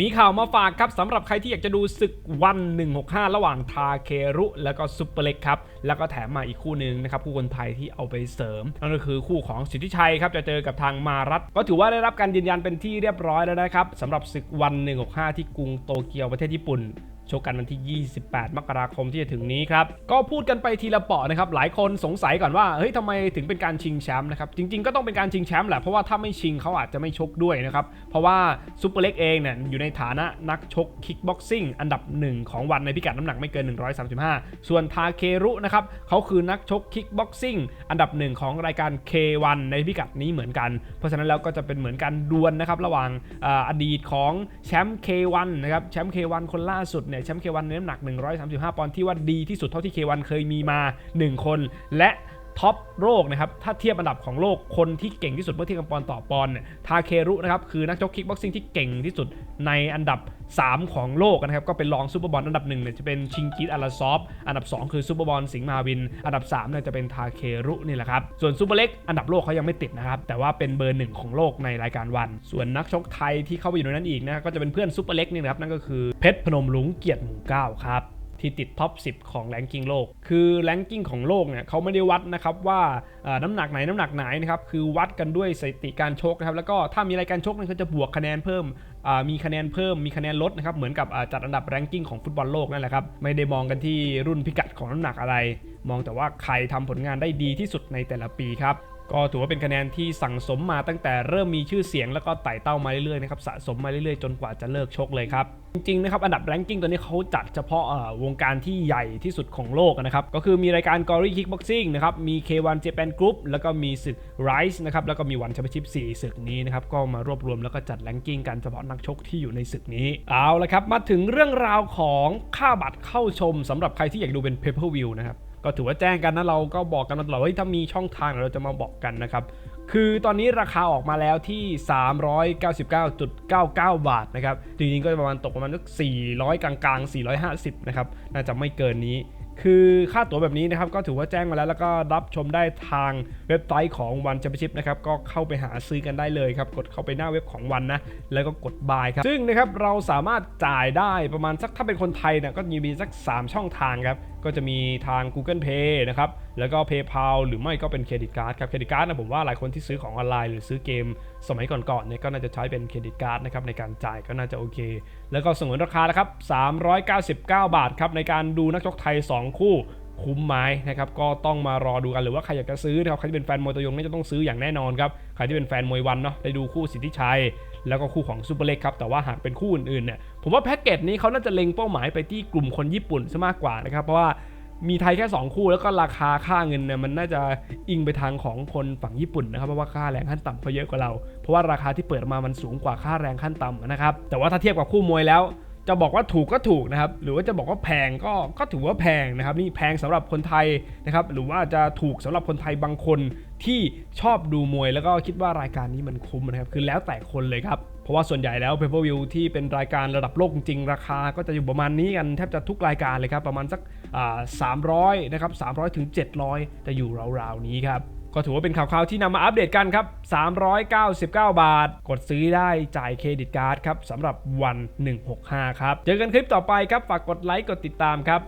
มีข่าวมาฝากครับสำหรับใครที่อยากจะดูศึกวัน 165 ระหว่างทาเครุแล้วก็ซุปเปอร์เล็กครับ แล้วก็แถมมาอีกคู่หนึ่งนะครับ คู่คนไทยที่เอาไปเสริม นั่นก็คือคู่ของสิทธิชัยครับ จะเจอกับทางมารัตก็ถือว่าได้รับการยืนยันเป็นที่เรียบร้อยแล้วนะครับสำหรับศึกวัน 165 ที่กรุงโตเกียวประเทศญี่ปุ่น ชกกันวันที่ 28 มกราคมที่จะถึงนี้ครับ ก็พูดกันไปทีละเปาะนะครับ หลายคนสงสัยก่อนว่า เฮ้ยทำไมถึงเป็นการชิงแชมป์นะครับ จริง ๆ ก็ต้องเป็นการชิงแชมป์แหละ เพราะว่าถ้าไม่ชิงเขาอาจจะไม่ชกด้วยนะครับ เพราะว่าซูเปอร์เล็กเองเนี่ยอยู่ในฐานะนักชกคิกบ็อกซิ่งอันดับหนึ่งของวันในพิกัดน้ำหนักไม่เกิน 135 ส่วนทาเครุนะครับเขาคือนักชกคิกบ็อกซิ่งอันดับหนึ่งของรายการ K1 ในพิกัดนี้เหมือนกัน เพราะฉะนั้นแล้วก็จะเป็นเหมือนการดวลนะครับระหว่างอาอดีตของแชมป์ K1 นะครับแชมป์ K1 คนล่าสุดเนี่ยแชมป์เควันน้ำหนัก 135 ปอนด์ที่ว่าดีที่สุดเท่าที่เควันเคยมีมา 1 คน และ ท็อปโลกนะครับ ถ้าเทียบอันดับของโลกคนที่เก่งที่สุดเมื่อเทียบกับปอนต่อปอนเนี่ยทาเครุนะครับ คือนักชกคิกบ็อกซิ่งที่เก่งที่สุดในอันดับ 3 ของโลกนะครับ ก็เป็นรองซูเปอร์บอลอันดับ1เนี่ยจะเป็นชิงกิตอาราซอฟ อันดับ 2 คือซูเปอร์บอลสิงห์มาวิน อันดับ3เนี่ยจะเป็นทาเครุนี่แหละครับ ส่วนซูเปอร์เล็กอันดับโลกเขายังไม่ติดนะครับ แต่ว่าเป็นเบอร์หนึ่งของโลกในรายการวัน ส่วนนักชกไทยที่เข้าไปอยู่ในนั้นอีกนะ ก็จะเป็นเพื่อนซูเปอร์เล็กนี่นะครับ นั่นก็คือเพชรพนมลุงเกียรติหมู่เก้าครับ ที่ติดท็อป 10 ของแรงกิ้งโลก คือแรงกิ้งของโลกเนี่ยเขาไม่ได้วัดนะครับว่าน้ำหนักไหนน้ำหนักไหนนะครับคือวัดกันด้วยสถิติการชกนะครับแล้วก็ถ้ามีรายการชกเนี่ยเขาจะบวกคะแนนเพิ่มมีคะแนนเพิ่มมีคะแนนลดนะครับเหมือนกับจัดอันดับแรงกิ้งของฟุตบอลโลกนั่นแหละครับไม่ได้มองกันที่รุ่นพิกัดของน้ำหนักอะไร มองแต่ว่าใครทำผลงานได้ดีที่สุดในแต่ละปีครับ ก็ถือว่าเป็นคะแนนที่สั่งสมมาตั้งแต่เริ่มมีชื่อเสียงแล้วก็ไต่เต้ามาเรื่อยๆนะครับสะสมมาเรื่อยๆ จนกว่าจะเลิกชกเลยครับ จริงๆนะครับอันดับแรงกิ้งตัวนี้เขาจัดเฉพาะวงการที่ใหญ่ที่สุดของโลกนะครับ ก็คือมีรายการ Gory Kickboxing นะครับมี K1 Japan Group แล้วก็มีศึก Rise นะครับแล้วก็มีวันแชมเปี้ยนชิพ4ศึกนี้นะครับก็มารวบรวมแล้วก็จัดแรงกิ้งกันเฉพาะนักชกที่อยู่ในศึกนี้เอาละครับมาถึงเรื่องราวของค่าบัตรเข้าชมสำหรับใครที่อยากดูเป็น Pay Per View นะครับ ก็ถือว่าแจ้งกันนะเราก็บอกกันมาตลอดว่าถ้ามีช่องทางเราจะมาบอกกันนะครับ คือตอนนี้ราคาออกมาแล้วที่ 399.99 บาทนะครับ จริงๆก็ประมาณตกประมาณสัก400 กลางๆ 450 นะครับ น่าจะไม่เกินนี้ คือค่าตั๋วแบบนี้นะครับ ก็ถือว่าแจ้งมาแล้วแล้วก็รับชมได้ทางเว็บไซต์ของวันแชมเปี้ยนชิพนะครับ ก็เข้าไปหาซื้อกันได้เลยครับ กดเข้าไปหน้าเว็บของวันนะ แล้วก็กดบายครับ ซึ่งนะครับเราสามารถจ่ายได้ประมาณสักถ้าเป็นคนไทยเนี่ยก็มีสัก 3 ช่องทางครับ ก็จะมีทาง Google Pay นะครับแล้วก็ PayPal หรือไม่ก็เป็นเครดิตการ์ดครับ เครดิตการ์ดนะผมว่าหลายคนที่ซื้อของออนไลน์หรือซื้อเกม สมัยก่อนๆเนี่ยก็น่าจะใช้เป็นเครดิตการ์ดนะครับในการจ่ายก็น่าจะโอเค แล้วก็สงวนราคานะครับ 399 บาทครับในการดูนักชกไทย 2 คู่คุ้มไหมนะครับก็ต้องมารอดูกันหรือว่าใครอยากจะซื้อนะครับใครที่เป็นแฟนมวยตัวยงนี่จะต้องซื้ออย่างแน่นอนครับใครที่เป็นแฟนมวยวันเนาะได้ดูคู่สิทธิชัย แล้วก็คู่ของซูเปอร์เล็กครับแต่ว่าหากเป็นคู่อื่นๆเนี่ยผมว่าแพ็กเกจนี้เขาน่าจะเล็งเป้าหมายไปที่กลุ่มคนญี่ปุ่นซะมากกว่านะครับเพราะว่า มีไทยแค่ 2 คู่แล้วก็ราคาค่าเงินเนี่ยมันน่าจะอิงไปทางของคนฝั่งญี่ปุ่นนะครับเพราะว่าค่าแรงขั้นต่ำเขาเยอะกว่าเรา เพราะว่าราคาที่เปิดมามันสูงกว่าค่าแรงขั้นต่ำนะครับแต่ว่าถ้าเทียบกับคู่มวยแล้วจะบอกว่าถูกก็ถูกนะครับ หรือว่าจะบอกว่าแพงก็ก็ถือว่าแพงนะครับ นี่แพงสำหรับคนไทยนะครับ หรือว่าจะถูกสำหรับคนไทยบางคนที่ชอบดูมวย แล้วก็คิดว่ารายการนี้มันคุ้มนะครับ คือแล้วแต่คนเลยครับ เพราะว่าส่วนใหญ่แล้ว p a Per View ที่เป็นรายการระดับโลกจริงราคาก็จะอยู่ประมาณนี้กันแทบจะทุกรายการเลยครับ ประมาณสักอ่า300นะครับ300ถึง700จะอยู่ราวๆนี้ครับก็ถือว่าเป็นข่าวๆที่นำมาอัปเดตกันครับ 399 บาท กดซื้อได้จ่ายเครดิตการ์ดครับสำหรับวัน 165 ครับ เจอกันคลิปต่อไปครับ ฝากกดไลค์ กดติดตามครับ